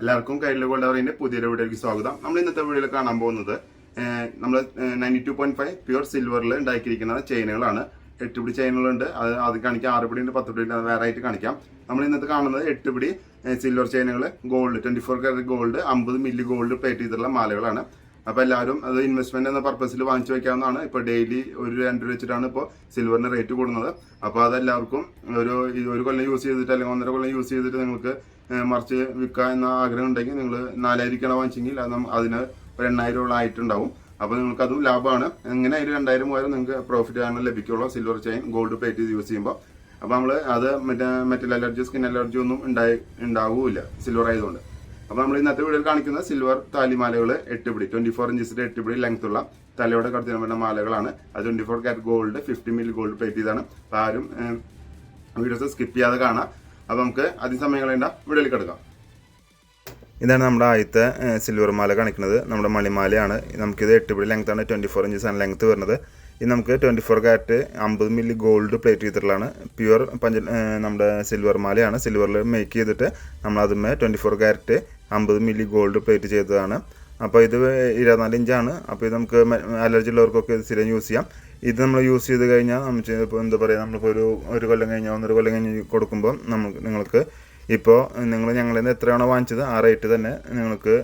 എല്ലാവർക്കും കൈരളി ഗോൾഡ് അവറിന്റെ പുതിയ വീഡിയോയിലേക്ക് സ്വാഗതം. നമ്മൾ ഇന്നത്തെ വീഡിയോയിൽ കാണാൻ പോകുന്നത് നമ്മൾ ninety two point five pure സിൽവറിൽ ഉണ്ടാക്കിയിരിക്കുന്ന ചെയിനുകളാണ്. എട്ട് പിടി ചെയിനുകളുണ്ട്. അത് അത് കാണിക്കാം. ആറ് പിടി ഉണ്ട് പത്ത് പിടി ഉണ്ട് വേറെ ആയിട്ട് കാണിക്കാം. നമ്മൾ ഇന്നത്തെ കാണുന്നത് എട്ട് പിടി silver ചെയിനുകൾ gold twenty four carat gold അമ്പത് മില്ലി ഗോൾഡ് പ്ലേറ്റ് ചെയ്തിട്ടുള്ള മാലകളാണ്. അപ്പോൾ എല്ലാവരും അത് ഇൻവെസ്റ്റ്മെന്റ് എന്ന പർപ്പസിൽ വാങ്ങിച്ചു വെക്കാവുന്നതാണ്. ഇപ്പോൾ ഡെയിലി ഒരു രണ്ട് രൂപ വെച്ചിട്ടാണ് ഇപ്പോൾ സിൽവറിന് റേറ്റ് കൂടുന്നത്. അപ്പോൾ അതെല്ലാവർക്കും ഒരു ഒരു കൊല്ലം യൂസ് ചെയ്തിട്ട് അല്ലെങ്കിൽ ഒന്നര കൊല്ലം യൂസ് ചെയ്തിട്ട് നിങ്ങൾക്ക് മറിച്ച് വിൽക്കുക എന്ന ആഗ്രഹം ഉണ്ടെങ്കിൽ നിങ്ങൾ നാലായിരക്കാണ് വാങ്ങിച്ചെങ്കിൽ അത് അതിന് ഒരു എണ്ണായിരം രൂപ ആയിട്ടുണ്ടാവും. അപ്പോൾ നിങ്ങൾക്ക് അതും ലാഭമാണ്. എങ്ങനെ ഒരു രണ്ടായിരം മൂവായിരം നിങ്ങൾക്ക് പ്രോഫിറ്റ് ആണ് ലഭിക്കുള്ളൂ. Silver chain gold plate use ചെയ്യുമ്പോൾ അപ്പോൾ നമ്മൾ അത് മറ്റേ മെറ്റൽ അലർജി സ്കിൻ അലർജി ഒന്നും ഉണ്ടായി ഉണ്ടാവില്ല. സിൽവർ ആയതുകൊണ്ട്. അപ്പോൾ നമ്മൾ ഇന്നത്തെ വീഡിയോയിൽ കാണിക്കുന്ന സിൽവർ താലിമാലകൾ എട്ട് പിടി ട്വന്റി ഫോർ ഇഞ്ചിന്റെ എട്ട് പിടി ലെങ്ത് ഉള്ള തലയോടെ കടത്തി വേണ്ട മാലകളാണ്. അത് twenty four carat gold fifty milli gold plate ചെയ്താണ് അപ്പോൾ ആരും വീഡിയോസ് സ്കിപ്പ് ചെയ്യാതെ കാണാം. അപ്പോൾ നമുക്ക് അധികം സമയം കളയേണ്ട വീഡിയോയിൽ കിടക്കാം. ഇതാണ് നമ്മുടെ ആദ്യത്തെ സിൽവർ മാല കാണിക്കുന്നത്. നമ്മുടെ മണിമാലയാണ്. നമുക്കിത് എട്ട് പിടി ലെങ്ത് ആണ് ട്വന്റി ഫോർ ഇഞ്ചസ് ആണ് ലെങ്ത് വരുന്നത്. ഇത് നമുക്ക് ട്വന്റി ഫോർ കാരറ്റ് അമ്പത് മില്ലി ഗോൾഡ് പ്ലേറ്റ് ചെയ്തിട്ടുള്ളതാണ്. പ്യുവർ പഞ്ച നമ്മുടെ സിൽവർ മാലയാണ്. സിൽവറിൽ മേക്ക് ചെയ്തിട്ട് നമ്മൾ അതുമേ ട്വന്റി ഫോർ കാരറ്റ് അമ്പത് മില്ലി ഗോൾഡ് പ്ലേറ്റ് ചെയ്തതാണ്. അപ്പോൾ ഇത് ഇരുപത്തിനാല് ഇഞ്ചാണ് അപ്പോൾ ഇത് നമുക്ക് അലർജി ഉള്ളവർക്കൊക്കെ സ്ഥിരം യൂസ് ചെയ്യാം. ഇത് നമ്മൾ യൂസ് ചെയ്ത് കഴിഞ്ഞാൽ നമുക്ക് ഇപ്പോൾ എന്താ പറയുക നമ്മളിപ്പോൾ ഒരു ഒരു കൊല്ലം കഴിഞ്ഞാൽ ഒന്നര കൊല്ലം കഴിഞ്ഞ് കൊടുക്കുമ്പോൾ നമുക്ക് നിങ്ങൾക്ക് ഇപ്പോൾ നിങ്ങൾ ഞങ്ങളിൽ നിന്ന് എത്രയാണോ വാങ്ങിച്ചത് ആ റേറ്റ് തന്നെ നിങ്ങൾക്ക്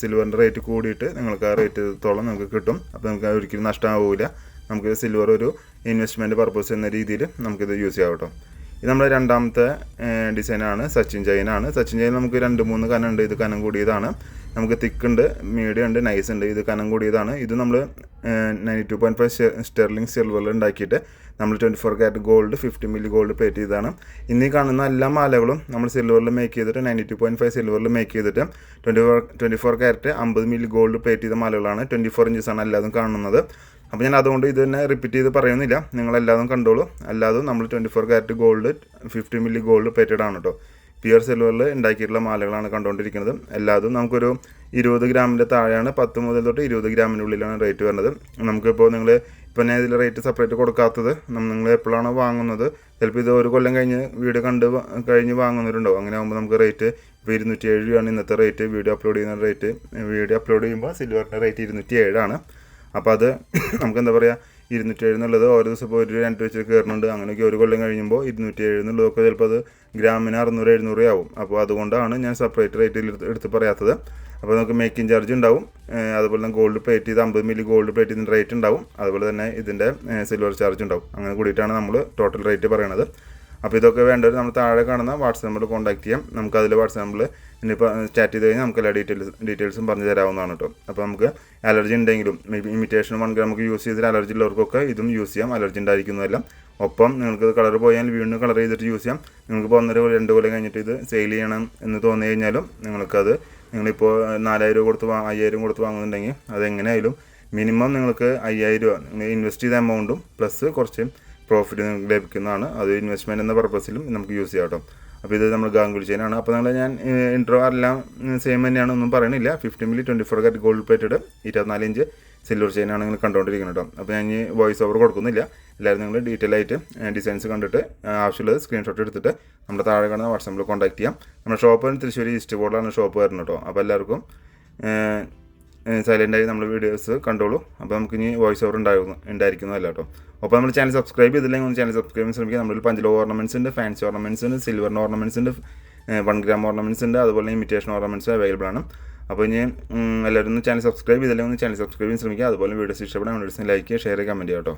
സിൽവറിന്റെ റേറ്റ് കൂടിയിട്ട് നിങ്ങൾക്ക് ആ റേറ്റത്തോളം നിങ്ങൾക്ക് കിട്ടും. അപ്പോൾ നിങ്ങൾക്ക് ഒരിക്കലും നഷ്ടമാവില്ല നമുക്ക് സിൽവർ ഒരു ഇൻവെസ്റ്റ്മെന്റ് പർപ്പസ് എന്ന രീതിയിൽ നമുക്കിത് യൂസ് ചെയ്യാം കേട്ടോ. ഇത് നമ്മുടെ രണ്ടാമത്തെ ഡിസൈനാണ്. സച്ചിൻ ജൈനാണ്. സച്ചിൻ ജൈൻ നമുക്ക് രണ്ട് മൂന്ന് കനം ഉണ്ട് ഇത് കനം കൂടിയതാണ്. നമുക്ക് തിക്ക് ഉണ്ട് മീഡിയം ഉണ്ട് നൈസ് ഉണ്ട്. ഇത് കനം കൂടിയതാണ്. ഇത് നമ്മൾ ninety two point five sterling സിൽവറിൽ ഉണ്ടാക്കിയിട്ട് നമ്മൾ twenty four carat gold fifty milli gold plate ചെയ്തതാണ് ഇന്നീ കാണുന്ന എല്ലാ മാലകളും നമ്മൾ സിൽവറിൽ മേക്ക് ചെയ്തിട്ട് നയന്റി ടു പോയിന്റ് ഫൈവ് സിൽവറിൽ മേക്ക് ചെയ്തിട്ട് twenty four twenty four carat അമ്പത് മില്ലി ഗോൾഡ് പ്ലേറ്റ് ചെയ്ത മാലകളാണ്. ട്വന്റി ഫോർ ആണ് എല്ലാതും കാണുന്നത്. അപ്പോൾ ഞാൻ അതുകൊണ്ട് ഇത് തന്നെ റിപ്പീറ്റ് ചെയ്ത് പറയുന്നില്ല. നിങ്ങൾ നിങ്ങളെല്ലാതും കണ്ടോളൂ. അല്ലാതും നമ്മൾ twenty four carat gold fifty milli gold plated ആണ് കേട്ടോ പ്യുർ സിൽവറിൽ ഉണ്ടാക്കിയിട്ടുള്ള മാലകളാണ് കണ്ടുകൊണ്ടിരിക്കുന്നത്. എല്ലാതും നമുക്കൊരു ഇരുപത് ഗ്രാമിന്റെ താഴെയാണ്. പത്ത് മുതൽ തൊട്ട് ഇരുപത് ഗ്രാമിനുള്ളിലാണ് റേറ്റ് വരുന്നത്. നമുക്കിപ്പോൾ നിങ്ങൾ ഇപ്പം ഞാൻ ഇതിൽ റേറ്റ് സെപ്പറേറ്റ് കൊടുക്കാത്തത് നിങ്ങൾ എപ്പോഴാണോ വാങ്ങുന്നത് ചിലപ്പോൾ ഇത് ഒരു കൊല്ലം കഴിഞ്ഞ് വീഡിയോ കണ്ട് കഴിഞ്ഞ് വാങ്ങുന്നവരുണ്ടാവും. അങ്ങനെ ആകുമ്പോൾ നമുക്ക് റേറ്റ് ഇപ്പോൾ ഇരുന്നൂറ്റി ഏഴ് രൂപയാണ് ഇന്നത്തെ റേറ്റ് വീഡിയോ അപ്ലോഡ് ചെയ്യുന്ന റേറ്റ് വീഡിയോ അപ്ലോഡ് ചെയ്യുമ്പോൾ സിൽവറിന്റെ റേറ്റ് ഇരുന്നൂറ്റി ഏഴാണ് അപ്പോൾ അത് നമുക്ക് എന്താ പറയുക ഇരുന്നൂറ്റി ഏഴ് എന്നുള്ളത് ഓരോ ദിവസം ഇപ്പോൾ ഒരു രണ്ട് വെച്ച് കയറുന്നുണ്ട്. അങ്ങനെയൊക്കെ ഒരു കൊല്ലം കഴിയുമ്പോൾ ഇരുന്നൂറ്റി ഏഴ് എന്നുള്ളതൊക്കെ ചിലപ്പോൾ അത് ഗ്രാമിന് അറുന്നൂറ് എഴുന്നൂറ് ആവും. അപ്പോൾ അതുകൊണ്ടാണ് ഞാൻ സെപ്പറേറ്റ് റേറ്റിൽ എടുത്ത് പറയാത്തത്. അപ്പോൾ നമുക്ക് മേക്കിംഗ് ചാർജ് ഉണ്ടാവും. അതുപോലെ തന്നെ ഗോൾഡ് പ്ലേറ്റ് ചെയ്ത് അമ്പത് മില്ലി ഗോൾഡ് പ്ലേറ്റ് ചെയ്തിന്റെ റേറ്റ് ഉണ്ടാവും. അതുപോലെ തന്നെ ഇതിന്റെ സിൽവർ ചാർജ് ഉണ്ടാവും. അങ്ങനെ കൂടിയിട്ടാണ് നമ്മൾ ടോട്ടൽ റേറ്റ് പറയണത്. അപ്പോൾ ഇതൊക്കെ വേണ്ടവർ നമ്മൾ താഴെ കാണുന്ന വാട്സപ്പ് നമ്പറിൽ കോൺടാക്ട് ചെയ്യാം. നമുക്ക് അതിൽ വാട്സപ്പ് നമ്പറിൽ ഇനിയിപ്പോൾ ചാറ്റ് ചെയ്ത് കഴിഞ്ഞാൽ നമുക്ക് എല്ലാ ഡീറ്റെയിൽസ് ഡീറ്റെയിൽസും പറഞ്ഞു തരാവുന്നതാണ് കേട്ടോ അപ്പോൾ നമുക്ക് അലർജി ഉണ്ടെങ്കിലും ഇമിറ്റേഷൻ വൺ നമുക്ക് യൂസ് ചെയ്തിട്ട് അലർജി ഉള്ളവർക്കൊക്കെ ഇതും യൂസ് ചെയ്യാം. അലർജി ഉണ്ടായിരിക്കുന്നതെല്ലാം ഒപ്പം നിങ്ങൾക്ക് കളർ പോയാൽ വീണ്ടും കളർ ചെയ്തിട്ട് യൂസ് ചെയ്യാം. നിങ്ങൾക്ക് ഒന്നര രണ്ട് കൊല്ലം കഴിഞ്ഞിട്ട് ഇത് സെയിൽ ചെയ്യണം എന്ന് തോന്നി കഴിഞ്ഞാലും നിങ്ങൾക്കത് നിങ്ങളിപ്പോൾ നാലായിരം രൂപ കൊടുത്ത് അയ്യായിരം കൊടുത്ത് വാങ്ങുന്നുണ്ടെങ്കിൽ അതെങ്ങനെയായാലും മിനിമം നിങ്ങൾക്ക് അയ്യായിരം രൂപ ഇൻവെസ്റ്റ് ചെയ്ത എമൗണ്ടും പ്ലസ് കുറച്ച് പ്രോഫിറ്റ് നിങ്ങൾക്ക് ലഭിക്കുന്നതാണ്. അത് ഇൻവെസ്റ്റ്മെന്റ് എന്ന പർപ്പസിലും നമുക്ക് യൂസ് ചെയ്യാം കേട്ടോ. അപ്പോൾ ഇത് നമ്മൾ ഗാംഗുലി ചെയ്യാനാണ് അപ്പോൾ നിങ്ങൾ ഞാൻ ഇൻട്രോ എല്ലാം സെയിം തന്നെയാണ് ഒന്നും പറയണില്ല. Fifty milli twenty four karat gold plated ഇരുപത്തിനാല് ഇഞ്ച് സിൽവർ ചെയിനാണ് നിങ്ങൾ കണ്ടുകൊണ്ടിരിക്കുന്നത് കേട്ടോ. അപ്പോൾ ഞാൻ ഈ വോയിസ് ഓവർ കൊടുക്കുന്നില്ല. എല്ലാവരും നിങ്ങൾ ഡീറ്റെയിൽ ആയിട്ട് ഡിസൈൻസ് കണ്ടിട്ട് ആവശ്യമുള്ളത് സ്ക്രീൻഷോട്ട് എടുത്തിട്ട് നമ്മുടെ താഴെ കാണുന്ന വാട്സാപ്പിൽ കോൺടാക്ട് ചെയ്യാം. നമ്മുടെ ഷോപ്പ് തൃശ്ശൂർ ഈസ്റ്റ് ബോർഡിലാണ് ഷോപ്പ് വരുന്നത് കേട്ടോ. അപ്പോൾ എല്ലാവർക്കും സൈലന്റായി നമ്മൾ വീഡിയോസ് കണ്ടോളൂ. അപ്പോൾ നമുക്ക് ഇനി വോയിസ് ഓവർ ഉണ്ടാകുന്നു ഉണ്ടായിരിക്കുന്നതല്ല കേട്ടോ അപ്പോൾ നമ്മൾ ചാനൽ സബ്സ്ക്രൈബ് ചെയ്തില്ലെങ്കിൽ ഒന്ന് ചാനൽ സബ്സ്ക്രൈബ് ചെയ്യാൻ ശ്രമിക്കുക. നമ്മുടെ പഞ്ചലോ ഓർണമെന്റ്സ് ഉണ്ട് ഫാൻസി ഓർണമെന്റ്സ് ഉണ്ട് സിൽവറിന്റെ ഓർണമെന്റ്സ് ഉണ്ട് വൺ ഗ്രാം ഓർണമെന്റ്സ് ഉണ്ട് അതുപോലെ ഇമിറ്റേഷൻ ഓർണമെന്റ്സ് അവൈലബിൾ ആണ്. അപ്പോൾ ഇനി എല്ലാവരും ഒന്ന് ചാനൽ സബ്സ്ക്രൈബ് ചെയ്തില്ലെങ്കിൽ ഒന്ന് ചാനൽ സബ്സ്ക്രൈബ് ചെയ്യാൻ ശ്രമിക്കുക. അതുപോലെ വീഡിയോസ് ഇഷ്ടപ്പെടാൻ വീഡിയോസിന് ലൈക്ക് ചെയ്യുക ഷെയർ ചെയ്യുക കമന്റ് ചെയ്യാം കേട്ടോ